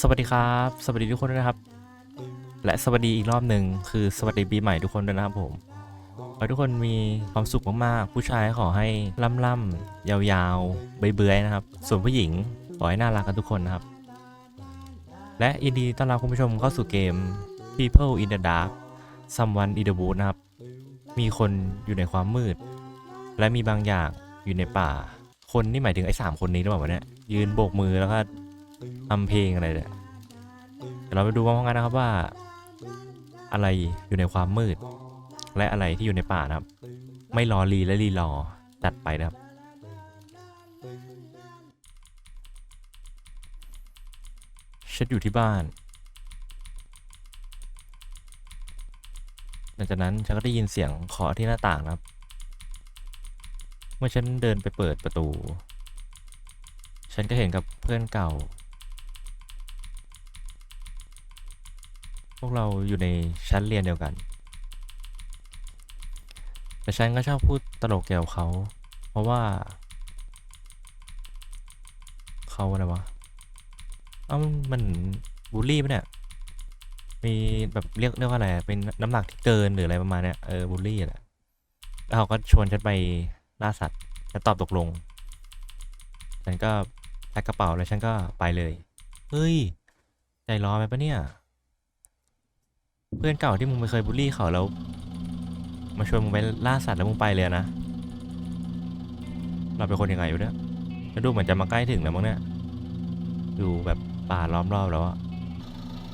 สวัสดีครับ สวัสดีทุกคนด้วยนะครับ และสวัสดีอีกรอบหนึ่งคือสวัสดีปีใหม่ทุกคนด้วยนะครับผมขอให้ทุกคนมีความสุขมากๆ ผู้ชายขอให้ล่ำๆยาวๆเบื่อยๆนะครับ ส่วนผู้หญิงขอให้น่ารักกันทุกคนนะครับ และยินดีต้อนรับคุณผู้ชมเข้าสู่เกม People in the Dark Someone in the Wood นะครับ มีคนอยู่ในความมืด และมีบางอย่างอยู่ในป่า คนนี่หมายถึงไอ้สามคนนี้หรือเปล่าวะเนี่ยยืนโบกมือแล้วก็ ทำเพลงอะไรเนี่ยเดี๋ยวเราไปดูพร้อมกันนะครับว่า อะไรอยู่ในความมืด และอะไรที่อยู่ในป่านะครับ ไม่รอรีและรีรอจัดไปนะครับฉันอยู่ที่บ้าน หลังจากนั้นฉันก็ได้ยินเสียงเคาะที่หน้าต่างนะครับ เมื่อฉันเดินไปเปิดประตู ฉันก็เห็นกับเพื่อนเก่า พวกเราอยู่ในชั้นเรียนเดียวกัน แต่ฉันก็ชอบพูดตลกเกี่ยวกับเขา เพราะว่า เขาอะไรวะเอ้ามันบูลลี่ปะเนี่ย มีแบบเรียกเรียกว่าอะไร เป็นน้ำหนักที่เกินหรืออะไรประมาณเนี้ย เออบูลลี่แหละ แล้วเขาก็ชวนฉันไปล่าสัตว์ฉันตอบตกลง ฉันก็แพ็คกระเป๋าแล้วฉันก็ไปเลย เฮ้ย ใจร้อนไปปะเนี่ย เพื่อนเก่าที่มึงไม่เคยบูลลี่เขาแล้ว มาชวนมึงไปล่าสัตว์แล้วมึงไปเลยนะ เราเป็นคนยังไงอยู่เนี่ยแล้วดูเหมือนจะมาใกล้ถึงแล้วมั้งเนี่ย ดูแบบป่าล้อมรอบแล้วอะ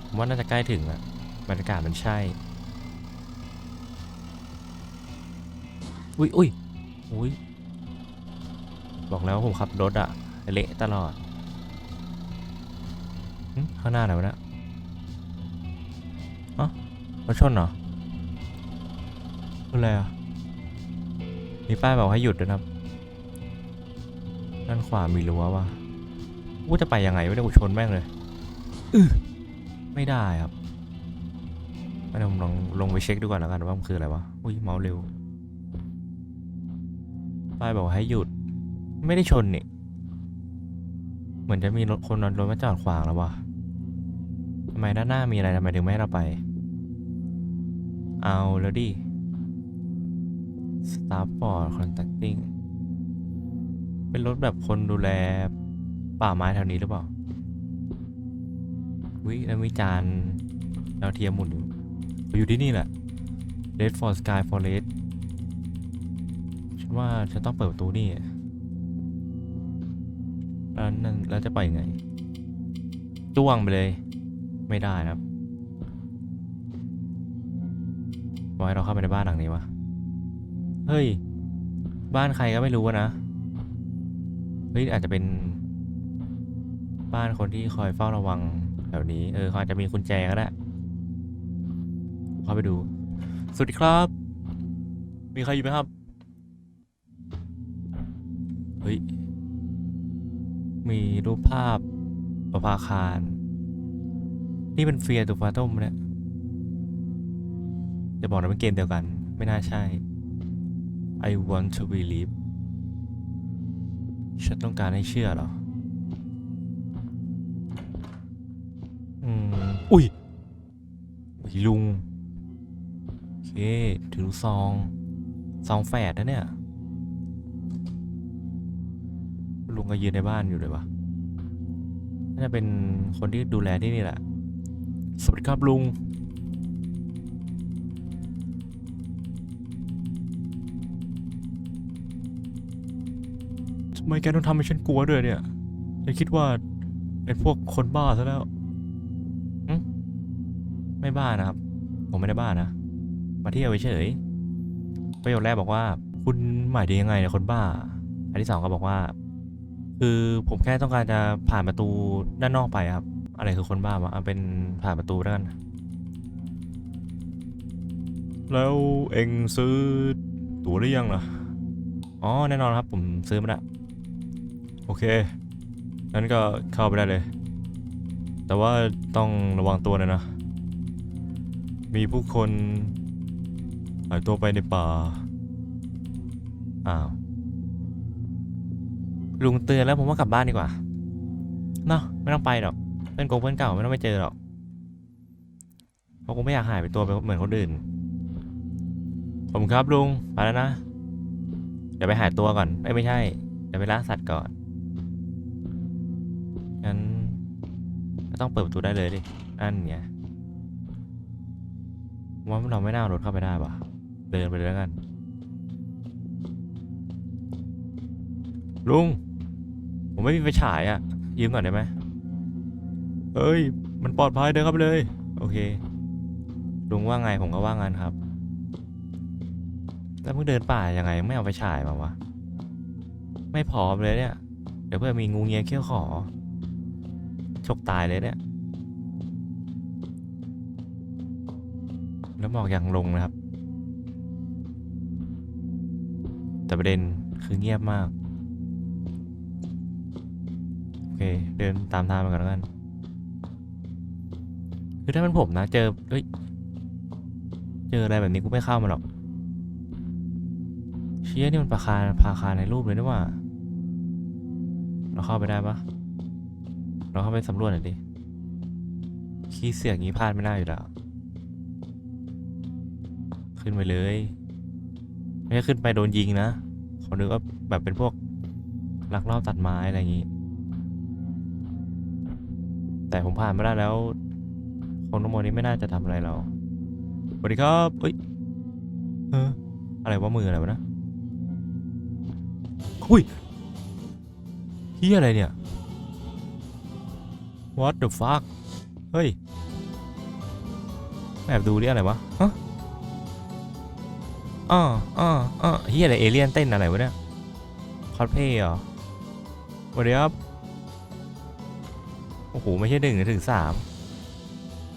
ผมว่าน่าจะใกล้ถึงอะบรรยากาศมันใช่ อุ้ยอุ้ยอุ้ยบอกแล้วผมขับรถอะเละตลอด ข้างหน้าไหนวะเนี่ย รถชนเหรออะไรอะมีป้ายบอกให้หยุดด้วยนะครับด้านขวามีรั้ววะกูจะไปยังไงวะเนี่ยกูชนแม่งเลยอือไม่ได้ครับงั้นผมลองลงไปเช็คดูก่อนแล้วกันว่ามันคืออะไรวะ อุ้ยเมาส์เร็ว ป้ายบอกให้หยุด ไม่ได้ชนนี่เหมือนจะมีรถคนนอนรถมาจอดขวางแล้ววะทำไมด้านหน้ามีอะไรทำไมถึงไม่ให้เราไป เอาแล้วดิ Starport Contacting เป็นรถแบบคนดูแลป่าไม้แถวนี้หรือเปล่า วิแล้วมีจานดาวเทียมหมุนอยู่ อยู่ที่นี่แหละ Red for Sky Forest ฉันว่าฉันต้องเปิดประตูนี่แล้วนั่นแล้วจะไปยังไงจ้วงไปเลย ไม่ได้นะครับ บอกให้เราเข้าไปในบ้านหลังนี้วะ เฮ้ย บ้านใครก็ไม่รู้นะ เฮ้ยอาจจะเป็น บ้านคนที่คอยเฝ้าระวังแถวนี้ เออเขาอาจจะมีกุญแจก็ได้ เข้าไปดู สวัสดีครับ มีใครอยู่ไหมครับ เฮ้ย มีรูปภาพประภาคาร นี่เป็นเฟียร์ตัวฟาต้มเนี่ย จะบอกนะเป็นเกมเดียวกัน ไม่น่าใช่ I want to believe ฉันต้องการให้เชื่อเหรอ อืม อุ้ยอุ๊ยลุง โอเค ถือซอง ซองแฝดนะเนี่ย ลุงก็ยืนในบ้านอยู่เลยวะน่าจะเป็นคนที่ดูแลที่นี่แหละ สวัสดีครับลุง ไมแกต้องทำให้ฉันกลัวด้วยเนี่ยฉันคิดว่าเป็นพวกคนบ้าซะแล้วอืมไม่บ้านะครับ ผมไม่ได้บ้านะ มาเที่ยวเฉยๆประโยคแรกบอกว่า คุณหมายถึงยังไงเนี่ยคนบ้า อันที่สองก็บอกว่า คือผมแค่ต้องการจะผ่านประตูด้านนอกไปครับ อะไรคือคนบ้าวะเอาเป็นผ่านประตูแล้วกัน แล้วเอ็งซื้อตั๋วหรือยังล่ะ อ๋อแน่นอนครับ ผมซื้อมาแล้วโอเคงั้นก็เข้าไปได้เลย แต่ว่าต้องระวังตัวหน่อยนะ มีผู้คนหายตัวไปในป่า อ้าว ลุงเตือนแล้วผมว่ากลับบ้านดีกว่า เนาะไม่ต้องไปหรอก เพื่อนกงเพื่อนเก่าไม่ต้องไปเจอหรอกเพราะกูไม่อยากหายไปตัวไปเหมือนคนอื่น ผมครับลุง ไปแล้วนะ เดี๋ยวไปหายตัวก่อนเอ้ยไม่ใช่ เดี๋ยวไปล่าสัตว์ก่อน งั้นก็ต้องเปิดประตูได้เลยดินั่นไงว่าเราไม่น่ารถเข้าไปได้ปะเดินไปเลยแล้วกัน ลุง ผมไม่มีไฟฉายอะ่ะ ยืมก่อนได้ไหมเอ้ย มันปลอดภัยเดินเข้าไปเลย โอเค ลุงว่าไงผมก็ว่างั้นครับ แล้วมึงเดินป่ายังไงไม่เอาไฟฉายมาวะ ไม่พร้อมเลยเนี่ย เดี๋ยวเพื่อมีงูเงี้ยเขี้ยวขอ ฉกตายเลยเนี่ย แล้วหมอกยังลงนะครับ แต่ประเด็นคือเงียบมาก โอเค เดินตามทางไปก่อนแล้วกัน คือถ้าเป็นผมนะ เจอเฮ้ย เจออะไรแบบนี้กูไม่เข้ามาหรอกเชี่ยนี่มันปลาคาร์ปลาคาร์ในรูปเลยนี่หว่า เราเข้าไปได้ปะ เราเข้าไปสำรวจหน่อยดิ ขี้เสียงงี้พลาดไม่ได้อยู่แล้ว ขึ้นไปเลย ไม่ใช่ขึ้นไปโดนยิงนะเขานึกว่าแบบเป็นพวกลักลอบตัดไม้อะไรอย่างงี้ แต่ผมผ่านไมาได้แล้ว คนทั้งหมดนี้ไม่น่าจะทำอะไรเราสวัสดีครับเอ้ยเอออะไรวะมืออะไรวะนะ อุ้ยเฮียอะไรเนี่ย What the fuck เฮ้ยแอบดูดิอะไรวะฮะอ้ออ้ออ้อเฮียอะไรเอเลี่ยนเต้นอะไรวะเนี่ยคอสเพย์เหรอสวัสดีครับ โอ้โห ไม่ใช่หนึ่งถึงสาม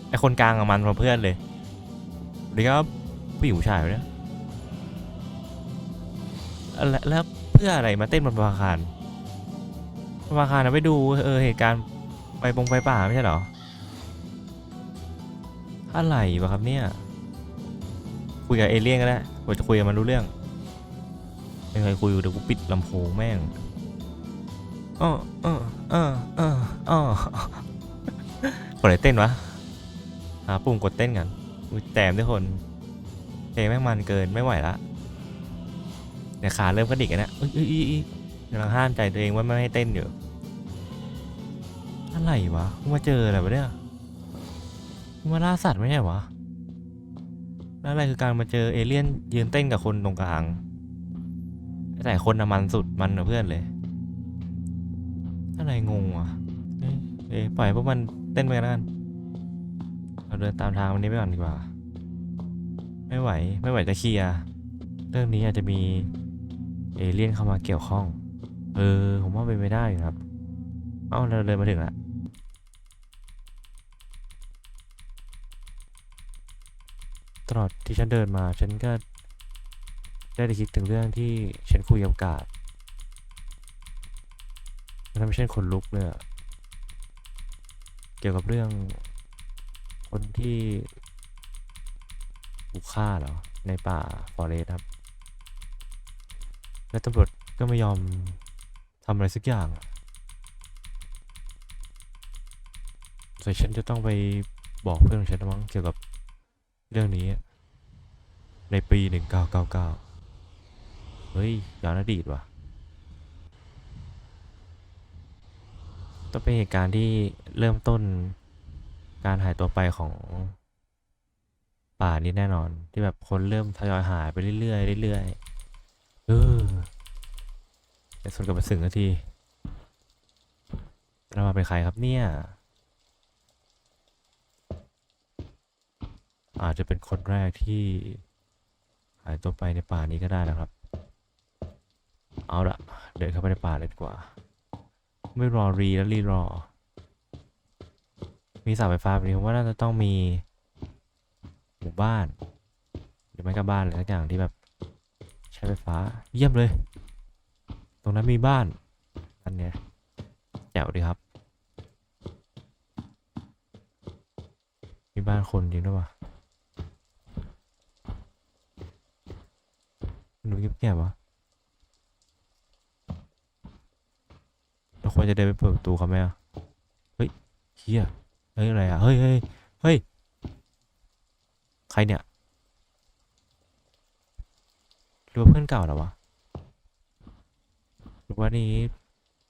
ไอคนกลางมันมาเพื่อนเลยสวัสดีครับผู้หญิงผู้ชายวะเนี่ยแล้วเพื่ออะไรมาเต้นบนอาคารบนอาคารนะไปดูเออเหตุการณ์ ปปงไปป่าไม่ใช่เหรอ อะไรวะครับเนี่ย คุยกับเอเลี่ยนก็ได้กว่าจะคุยกับมันรู้เรื่อง ไม่เคยคุยเดี๋ยวกูปิดลำโพงแม่งอ้ออ้ออ้ออ้ออ้อกดอะไรเต้นวะหาปุ่มกดเต้นกันแต้มด้วยคนเพลงแม่งมันเกินไม่ไหวละเดี๋ยวขาเริ่มกระดิกแล้วนะอุ้ยอุ้ยอุ้ยอุ้ยกำลังห้ามใจตัวเองว่าไม่ให้เต้นอยู่ อะไรวะกูมาเจออะไรวะเนี่ยกูมาล่าสัตว์ไม่ใช่เหรอวะแล้วอะไรคือการมาเจอเอเลี่ยนยืนเต้นกับคนตรงกลางแต่คนน่ะมันสุดมันกับเพื่อนเลยอะไรงงวะเอ้ยเอ้ยปล่อยพวกมันเต้นไปกันแล้วกันเราเดินตามทางวันนี้ไปก่อนดีกว่า ไม่ไหวไม่ไหวจะเคลียร์เรื่องนี้อาจจะมีเอเลี่ยนเข้ามาเกี่ยวข้อง เออ ผมว่าเป็นไปได้ครับ เอ้าเราเดินมาถึงแล้ว ตลอดที่ฉันเดินมา ฉันก็ได้แต่คิดถึงเรื่องที่ฉันคุยกับกาดมันทำให้ฉันขนลุกเลยอะเกี่ยวกับเรื่องคนที่ถูกฆ่าเหรอ ในป่าฟอเรสครับ และตำรวจก็ไม่ยอมทำอะไรสักอย่างอะแต่ฉันจะต้องไปบอกเพื่อนของฉันมั้งเกี่ยวกับ เรื่องนี้ในปี 1999 เฮ้ยย้อนอดีตว่ะ ต้องเป็นเหตุการณ์ที่เริ่มต้นการหายตัวไปของป่านี้แน่นอน ที่แบบคนเริ่มทยอยหายไปเรื่อยๆเรื่อยๆเออแต่ส่วนกับมาสึงนาทีเรามาเป็นใครครับเนี่ย อาจจะเป็นคนแรกที่หายตัวไปในป่านี้ก็ได้นะครับ เอาละเดินเข้าไปในป่าเลยดีกว่า ไม่รอรีแล้วรีรอ มีเสาไฟฟ้าแบบนี้ผมว่าน่าจะต้องมีหมู่บ้าน หรือไม่ก็บ้านอะไรสักอย่างที่แบบ ใช้ไฟฟ้าเยี่ยมเลย ตรงนั้นมีบ้านอันเนี้ยแจ๋วดีครับ มีบ้านคนจริงด้วยวะ มัน ดูเงียบๆวะเราควรจะเดินไปเปิดประตูเขาไหมอะ เฮ้ยเฮียเฮ้ยอะไรอะ เฮ้ยเฮ้ยเฮ้ย ใครเนี่ยหรือว่าเพื่อนเก่าเหรอวะหรือว่านี่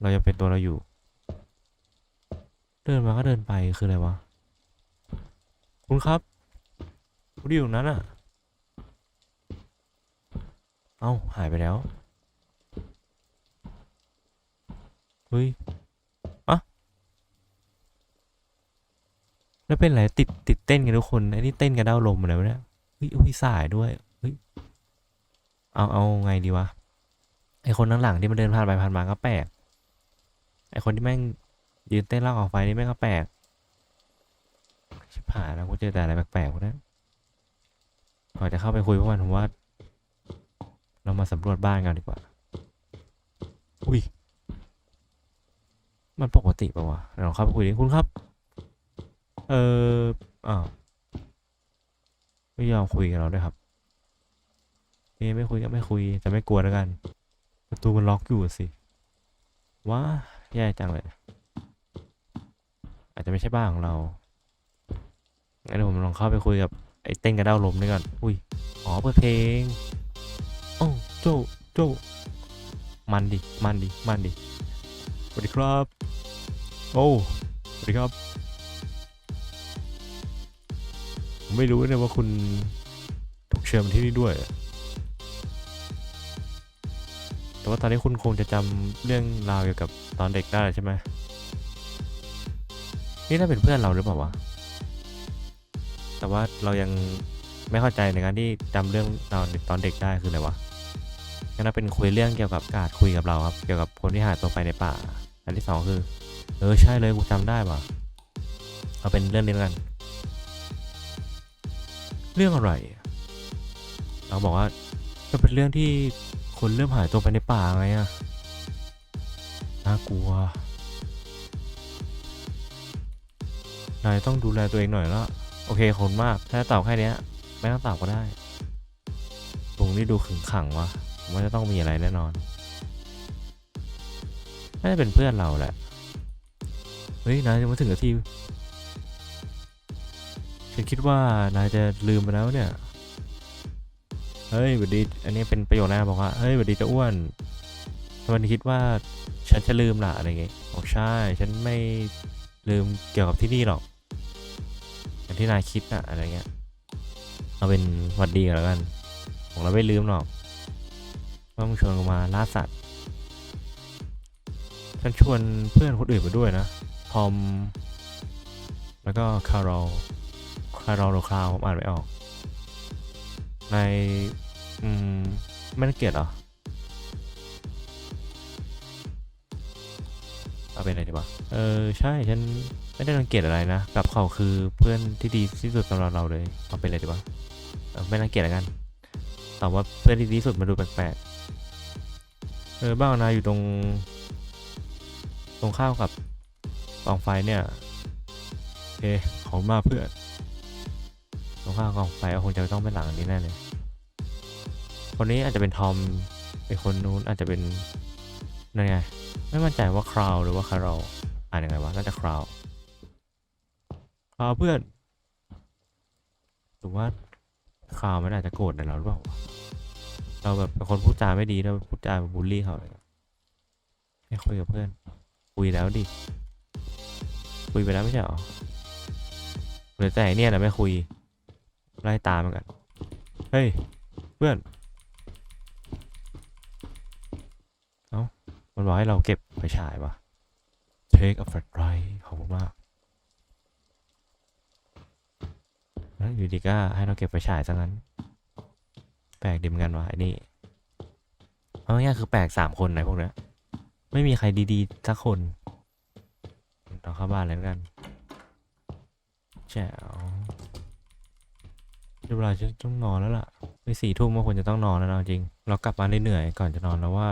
เรายังเป็นตัวเราอยู่ เดินมาก็เดินไปคืออะไรวะ คุณครับ คุณอยู่ตรงนั้นอะ เอ้า หายไปแล้ว เฮ้ยอะแล้วเป็นอะไรติดติดเต้นกันทุกคนไอ้นี่เต้นกันเด้าลมอะไรวะเนี่ยเฮ้ยอุ้ยสายด้วยเฮ้ยเอาเอาไงดีวะไอคนข้างหลังที่มันเดินผ่านไปผ่านมาก็แปลกไอคนที่แม่งยืนเต้นล่างออกไฟนี่แม่งก็แปลกชิบหายแล้วกูเจอแต่อะไรแปลกๆวะเนี่ยก่อนจะเข้าไปคุยพวกมันผมว่า เรามาสำรวจบ้านกันดีกว่า อุ้ย มันปกติปะวะเราเข้าไปคุยดิคุณครับ เอออ้าวไม่ยอมคุยกับเราด้วยครับเอ้ไม่คุยก็ไม่คุย แต่ไม่กลัวแล้วกัน ประตูมันล็อกอยู่สิว้าแย่จังเลย อาจจะไม่ใช่บ้านของเรางั้นเดี๋ยวผมลองเข้าไปคุยกับไอ้เต้นกระด้าลมนี่ก่อน อุ้ย อ๋อเปิดเพลง โอ้าโจโจมันดิมันดิมันดิสวัสดีครับ โอ้สวัสดีครับผมไม่รู้เนี่ยว่าคุณถูกเชิญมาที่นี่ด้วย แต่ว่าตอนนี้คุณคงจะจำเรื่องราวเกี่ยวกับตอนเด็กได้ใช่ไหมนี่น่าเป็นเพื่อนเราหรือเปล่าวะ แต่ว่าเรายังไม่เข้าใจในการที่จำเรื่องตอนตอนเด็กได้คืออะไรวะ งั้นเราเป็นคุยเรื่องเกี่ยวกับการคุยกับเราครับเกี่ยวกับคนที่หายตัวไปในป่า อันที่สองคือ เออใช่เลยกูจำได้ว่ะเอาเป็นเรื่องนี้แล้วกัน เรื่องอะไร เราบอกว่าก็เป็นเรื่องที่คนเริ่มหายตัวไปในป่าไงอะน่ากลัวนายต้องดูแลตัวเองหน่อยล้วโอเคขอบคุณมาก ถ้าตอบแค่นี้ไม่ต้องตอบก็ได้ลุงนี่ดูขึงขังวะ ว่าจะต้องมีอะไรแน่นอนน่าจะเป็นเพื่อนเราแหละ เฮ้ยนายจะมาถึงกับที่ฉันคิดว่านายจะลืมไปแล้วเนี่ย เฮ้ยสวัสดี อันนี้เป็นประโยคแรกบอกว่า เฮ้ยสวัสดีเจะอ้วนทำไมนคิดว่าฉันจะลืมล่ะอะไรเงี้ยบอกใช่ ฉันไม่ลืมเกี่ยวกับที่นี่หรอกอย่างที่นายคิดน่ะอะไรเงี้ย เอาเป็นหวัดดีกันแล้วกันของเราไม่ลืมหรอก ว่ามึงชวนกูมาล่าสัตว์ฉันชวนเพื่อนคนอื่นมาด้วยนะทอม แล้วก็คาร์ลคาร์ลหรือคราวผมอ่านไม่ออก ในอืมไม่ได้เกียดเหรอเอาเป็นอะไรดีวะเออ ใช่ ฉันไม่ได้รังเกียจอะไรนะ กับเขาคือเพื่อนที่ดีที่สุดสำหรับเราเลยเอาเป็นอะไรดีวะไม่รังเกียจแล้วกันแตอบว่าเพื่อนที่ดีที่สุดมาดูแปลกๆ เออบ้านนายอยู่ตรง ตรงข้ามกับกองไฟเนี่ยโอเคขอบคุณมาเพื่อนตรงข้ามกองไฟคงจะต้องเป็นหลังนี้แน่เลยคนนี้อาจจะเป็นทอมไอคนนู้นอาจจะเป็นนั่นไงไม่มั่นใจว่าคราวหรือว่าคาร์ลอ่านยังไงวะน่าจะคราวคราวเพื่อนหรือว่าคราวมันอาจจะโกรธในเราหรือเปล่า เราแบบเป็นคนพูดจาไม่ดีแล้วพูดจาแบบบูลลี่เขาเลยไม่คุยกับเพื่อน คุยแล้วดิ คุยไปแล้วไม่ใช่หรอเหลือแต่ไอเนี่ยแหละไม่คุย ไล่ตามมันกัน เฮ้ย เพื่อน เอ้า มันบอกให้เราเก็บไฟฉายวะ take a flashlight ขอบคุณมากแล้วอยู่ดีก็ให้เราเก็บไฟฉายซะงั้น แปลกดิมกันวะไอ้นี่เอาง่ายคือแปลกสามคนนะพวกเนี้ยไม่มีใครดีๆสักคนเราเข้าบ้านแล้วกันแจ๋วเดี๋ยวเวลาจะต้องนอนแล้วล่ะไปสี่ทุ่มก็ควรจะต้องนอนแล้วนะจริง เรากลับมาเหนื่อยก่อนจะนอนแล้วว่า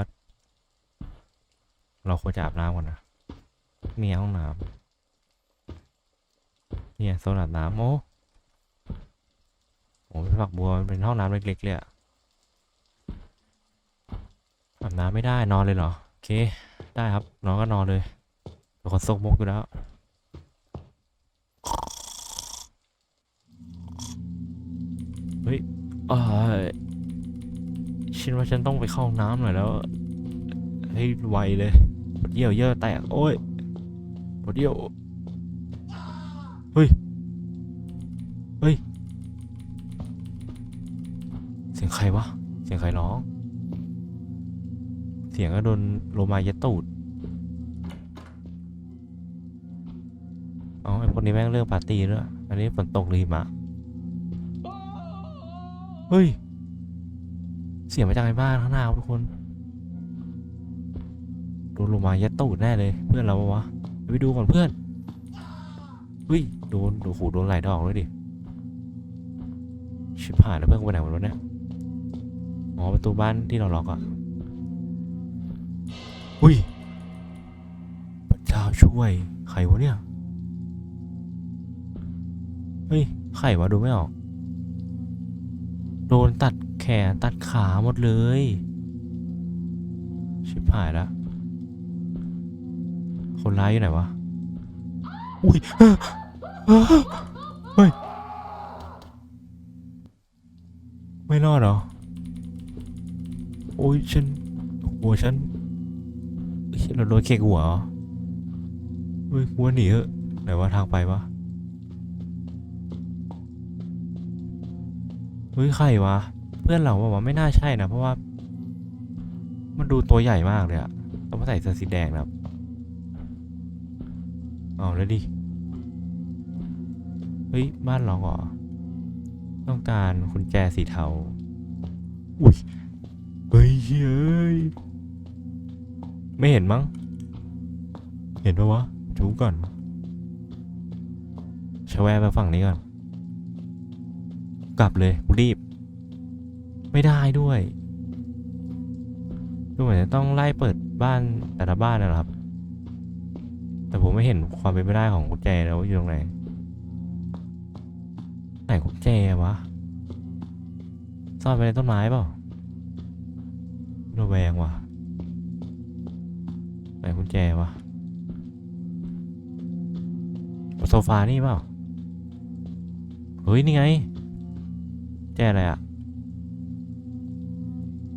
เราควรจะอาบน้ำก่อนนะมีห้องน้ำเนี่ยโซนอาบน้ำโอ้โหเป็นฝักบัวมันเป็นห้องน้ำเล็กๆเลยอะ อาบน้ำไม่ได้นอนเลยเหรอ โอเค ได้ครับนอนก็นอนเลยเป็นคนโซกมกอยู่แล้วเฮ้ยอ๋อฉันว่าฉันต้องไปเข้าห้องน้ำหน่อยแล้วให้ไวเลยปวดเยี่ยวเยอะแตกโอ้ยปวดเยี่ยวเฮ้ยเฮ้ยเสียงใครวะเสียงใครร้อง เสียงก็โดนโลมายัดตูดอ๋อไอคนนี้แม่งเรื่องปาร์ตี้ด้วยอันนี้ฝนตกหรือหิมะเฮ้ย เสียงมาจากในบ้านข้างหน้าทุกคนโดนโลมายัดตูดแน่เลย เพื่อนเราปะวะไปดูก่อนเพื่อนเฮ้ยโดนโอ้โหโดนหลายดอกเลยดิชิบหายแล้วเพื่อนกูไปไหนหมดวะเนี่ยอ๋อประตูบ้านที่เราล็อกอะ อุ้ยพระเจ้าช่วยใครวะเนี่ย เฮ้ยใครวะดูไม่ออก โดนตัดแขนตัดขาหมดเลย ชิบหายแล้วคนร้ายอยู่ไหนวะ อุ้ยเฮ้ย ไม่รอดหรอ โอ้ยฉันหัวฉัน เราโดนเคกหัวเหรอเฮ้ยหัวหนีเถอะไหนว่าทางไปวะเฮ้ยใครวะ เพื่อนเราบอกว่าไม่น่าใช่นะ เพราะว่า มันดูตัวใหญ่มากเลยอะต้องใส่เสื้อสีแดงนะครับเอาแล้วดิ เฮ้ย บ้านเราเหรอ ต้องการกุญแจสีเทา อุ้ย เฮ้ยเฮ้ย ไม่เห็นมั้ง เห็นปะวะจูก่อนชแวะไปฝั่งนี้ก่อน กลับเลยกูรีบ ไม่ได้ด้วย ดูเหมือนจะต้องไล่เปิดบ้านแต่ละบ้านนะครับ แต่ผมไม่เห็นความเป็นไปได้ของกุญแจแล้วาอยู่ตรงไหน ไหนกุญแจวะ ซ่อนไปในต้นไม้เปล่าระแวงว่ะ ไหนกุญแจวะโซฟานี่เปล่า เฮ้ย นี่ไง แจอะไรอะ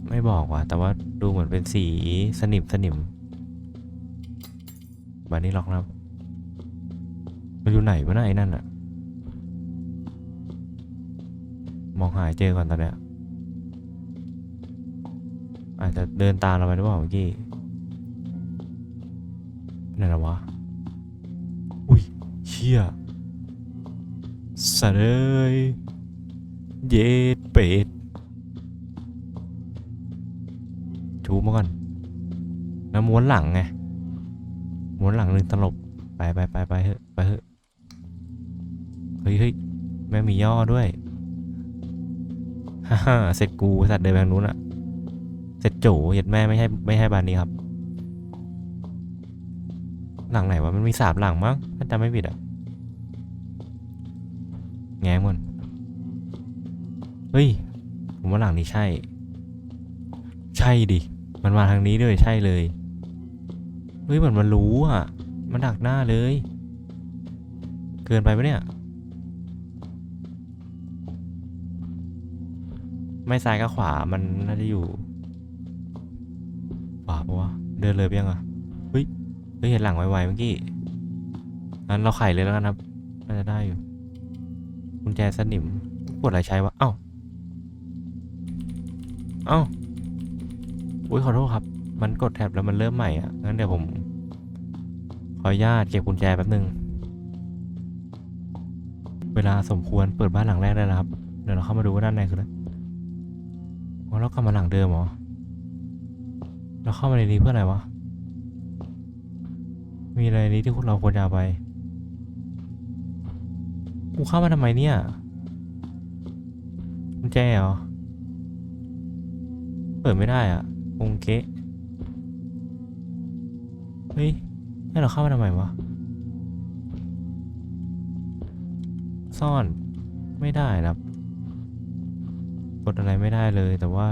ไม่บอกว่ะ แต่ว่าดูเหมือนเป็นสีสนิมสนิมบานนี้ล็อกแล้วมันอยู่ไหนวะน่ะไอ้นั่นอะมองหายเจอก่อนตอนเนี้ยอาจจะเดินตามเราไปหรือเปล่าเมื่อกี้ ไหนแล้วะ อุ้ยเชี่ยสัตว์เอ้ยเย็ดเป็ดชูมาก่อนแล้วม้วนหลังไงม้วนหลังหนึ่งตลบ ไปไปไปไปเถอะไปเถอะเฮ้ยเฮ้ยแม่มีย่อด้วยฮ่าเสร็จกูสัตว์เดินไปทางนู้นอะเสร็จโจเหยียดแม่ไม่ใช่ไม่ใช่บานนี้ครับ หลังไหนวะมันมีสามหลังมั้งถ้าจำไม่ผิดอะแง้มก่อนเฮ้ย ผมว่าหลังนี้ใช่ ใช่ดิ มันมาทางนี้ด้วยใช่เลย เฮ้ยเหมือนมันรู้อะ มันดักหน้าเลย เกินไปปะเนี่ย ไม่ซ้ายก็ขวา มันน่าจะอยู่ขวาปะวะ เดินเลยยังอะ เฮ้ย เฮ้ยเห็นหลังไวๆเมื่อกี้งั้นเราไขเลยแล้วกันครับน่าจะได้อยู่กุญแจสนิมกดอะไรใช้วะเอ้าเอ้าอุ้ยขอโทษครับ มันกดแท็บแล้วมันเริ่มใหม่อะงั้นเดี๋ยวผม ขออนุญาตเก็บกุญแจแป๊บนึง เวลาสมควรเปิดบ้านหลังแรกได้แล้วครับ เดี๋ยวเราเข้ามาดูว่าด้านในคืออะไรอ๋อเรากลับมาหลังเดิมเหรอเราเข้ามาในนี้เพื่ออะไรวะ มีอะไรนี้ที่เราควรจะไป กูเข้ามาทำไมเนี่ยกุญแจเหรอ เปิดไม่ได้อะงงเกะเฮ้ยให้เราเข้ามาทำไมวะ ซ่อนไม่ได้นะครับกดอะไรไม่ได้เลยแต่ว่า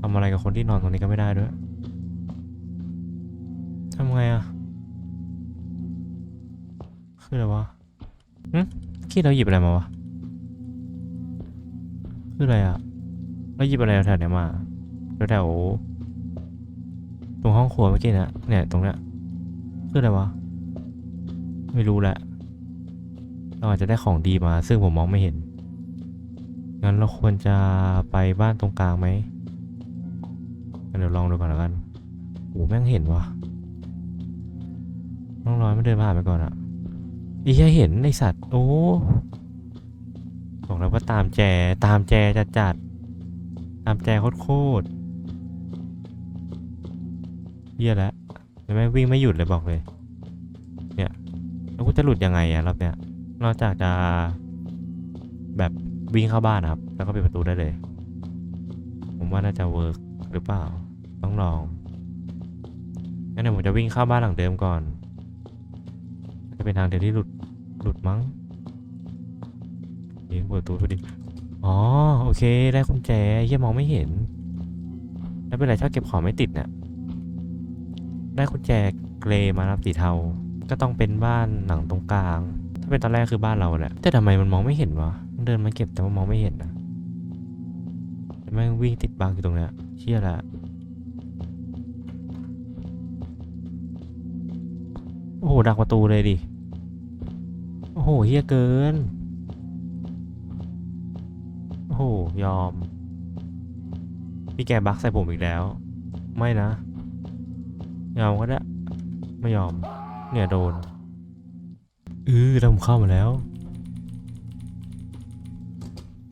ทำอะไรกับคนที่นอนตรงนี้ก็ไม่ได้ด้วย ไงอะคืออะไรวะหึขี้เราหยิบอะไรมาวะคืออะไรอะแล้วหยิบอะไรแถวๆเนี้ยมาแถวตรงห้องครัวเมื่อกี้นะเนี่ยตรงเนี้ยคืออะไรวะไม่รู้แหละเราอาจจะได้ของดีมา ซึ่งผมมองไม่เห็นงั้นเราควรจะไปบ้านตรงกลางไหมเดี๋ยวลองดูก่อนแล้วกันโอ้แม่งเห็นวะ น้องร้อยมันเดินผ่านไปก่อนอะอีแค่เห็นไอสัตว์ โอ้บอกแล้วว่าตามแจตามแจจัดจัดตามแจโคตรโคตรเยี่ยแล้วเห็นไหมวิ่งไม่หยุดเลยบอกเลย เนี่ยแล้วกูจะหลุดยังไงอะรอบเนี้ยนอกจากจะแบบวิ่งเข้าบ้านนะครับ แล้วก็ปิดประตูได้เลย ผมว่าน่าจะเวิร์กหรือเปล่า ต้องลองงั้นเดี๋ยวผมจะวิ่งเข้าบ้านหลังเดิมก่อน เป็นทางเดียวที่หลุดหลุดมั้งยิงเปิดประตูพอดีอ๋อโอเคได้กุญแจเฮียมองไม่เห็น แล้วเป็นไรชอบเก็บของไม่ติดเนี่ยได้กุญแจเกรย์มานะครับสีเทา ก็ต้องเป็นบ้านหลังตรงกลาง ถ้าเป็นตอนแรกคือบ้านเราแหละแต่ทำไมมันมองไม่เห็นวะเดินมาเก็บแต่ว่ามองไม่เห็นนะแต่แม่งวิ่งติดบังอยู่ตรงเนี้ยเชี่ยละโอ้โหดักประตูเลยดิ โอ้โหเฮียเกิน โอ้โห ยอม พี่แกบักใส่ผมอีกแล้ว ไม่นะ ยอมก็ได้ ไม่ยอม เนี่ยโดนเออแล้วผมเข้ามาแล้ว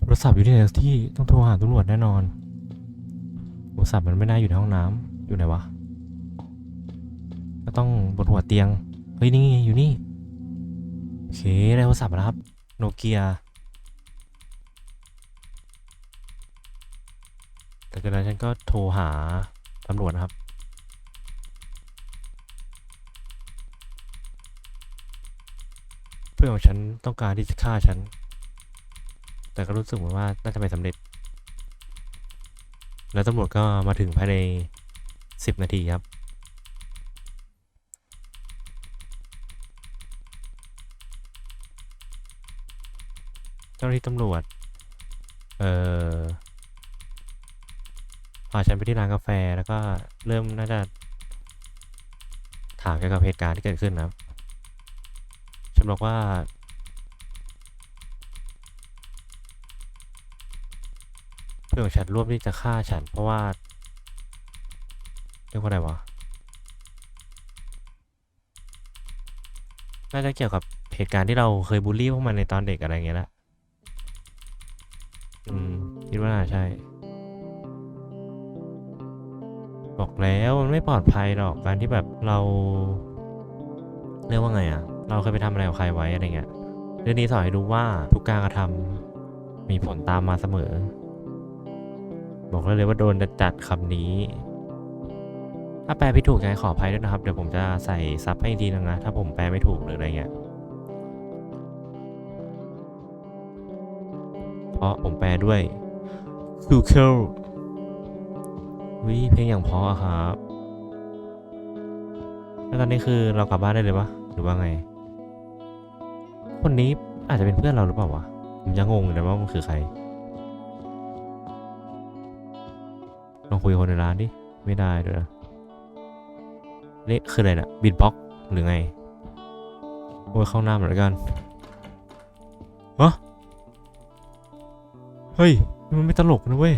โทรศัพท์อยู่ที่ไหนที่ต้องโทรหาตำรวจแน่นอนโทรศัพท์มันไม่น่าอยู่ในห้องน้ำอยู่ไหนวะ ก็ต้องบนหัวเตียง เฮ้ยนี่อยู่นี่ เคได้โทรศัพท์มาแล้วครับ โนเกียแต่จากนั้นฉันก็โทรหาตำรวจนะครับ เพื่อนของฉันต้องการที่จะฆ่าฉัน แต่ก็รู้สึกเหมือนว่าน่าจะไม่สำเร็จ แล้วตำรวจก็มาถึงภายใน 10 นาทีครับ จ้าหน้าที่ตำรวจ เอ่อพาฉันไปที่ร้านกาแฟแล้วก็เริ่มน่าจะ ถามเกี่ยวกับเหตุการณ์ที่เกิดขึ้นนะครับฉันบอกว่า เพื่อนของฉันร่วมที่จะฆ่าฉัน เพราะว่าเรียกว่าอะไรวะ น่าจะเกี่ยวกับเหตุการณ์ที่เราเคยบูลลี่พวกมันในตอนเด็กอะไรเงี้ยละ คิดว่าน่าใช่ บอกแล้วมันไม่ปลอดภัยหรอกการที่แบบเรา เรียกว่าไงอะเราเคยไปทำอะไรกับใครไว้อะไรเงี้ยเรื่องนี้สอนให้รู้ว่าทุกการกระทำมีผลตามมาเสมอ บอกเลยว่าโดนจัดๆคำนี้ ถ้าแปลไม่ถูกยังไงขออภัยด้วยนะครับ เดี๋ยวผมจะใส่ซับให้อีกทีนึงนะ ถ้าผมแปลไม่ถูกหรืออะไรเงี้ยเพราะผมแปลด้วย Google วิเพลงอย่างเพราะอครับ แล้วตอนนี้คือเรากลับบ้านได้เลยปะหรือว่าไง คนนี้อาจจะเป็นเพื่อนเราหรือเปล่าวะผมยังงงอยู่นะว่ามันคือใคร ลองคุยคนในร้านดิ ไม่ได้ด้วยนะเละคืออะไรนะบิดบ็อกหรือไง โอ้ยเข้าหน้าเหมือนกันฮะเฮ้ย มันไม่ตลกนะเว้ย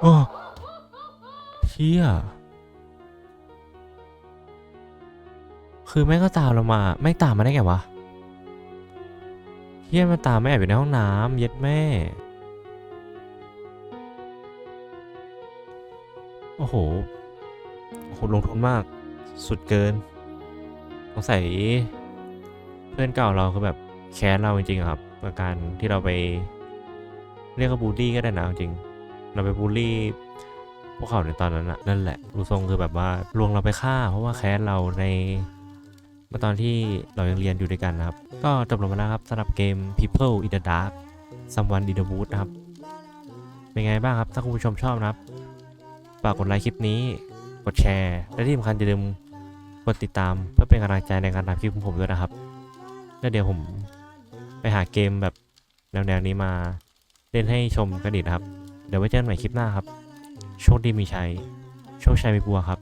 โอ้เชี่ยคือแม่ก็ตามเรามาแม่ตามมาได้ไงวะเฮียมันตามไม่แอบอยู่ในห้องน้ำเย็ดแม่ โอ้โหโอ้โหลงทุนมากสุดเกินสงสัยเพื่อนเก่าเราคือแบบแค้นเราจริงๆครับกับการที่เราไป เรียกว่าบูลลี่ก็ได้นะจริง เราไปบูลลี่พวกเขาในตอนนั้นอะนั่นแหละดูทรงคือแบบว่าลวงเราไปฆ่า เพราะว่าแค้นเราในเมื่อตอนที่เรายังเรียนอยู่ด้วยกันนะครับ ก็จบลงมาแล้วครับสำหรับเกม People in the Dark Someone in the woods นะครับ เป็นไงบ้างครับ ถ้าคุณผู้ชมชอบนะครับ ฝากกดไลค์คลิปนี้ กดแชร์ และที่สำคัญอย่าลืมกดติดตามเพื่อเป็นกำลังใจในการทำคลิปของผมด้วยนะครับ แล้วเดี๋ยวผมไปหาเกมแบบแนวๆนี้มา เล่นให้ชมกันอีกนะครับ เดี๋ยวไว้เจอกันใหม่คลิปหน้าครับ โชคดีมีชัย โชคชัยมีบัวครับ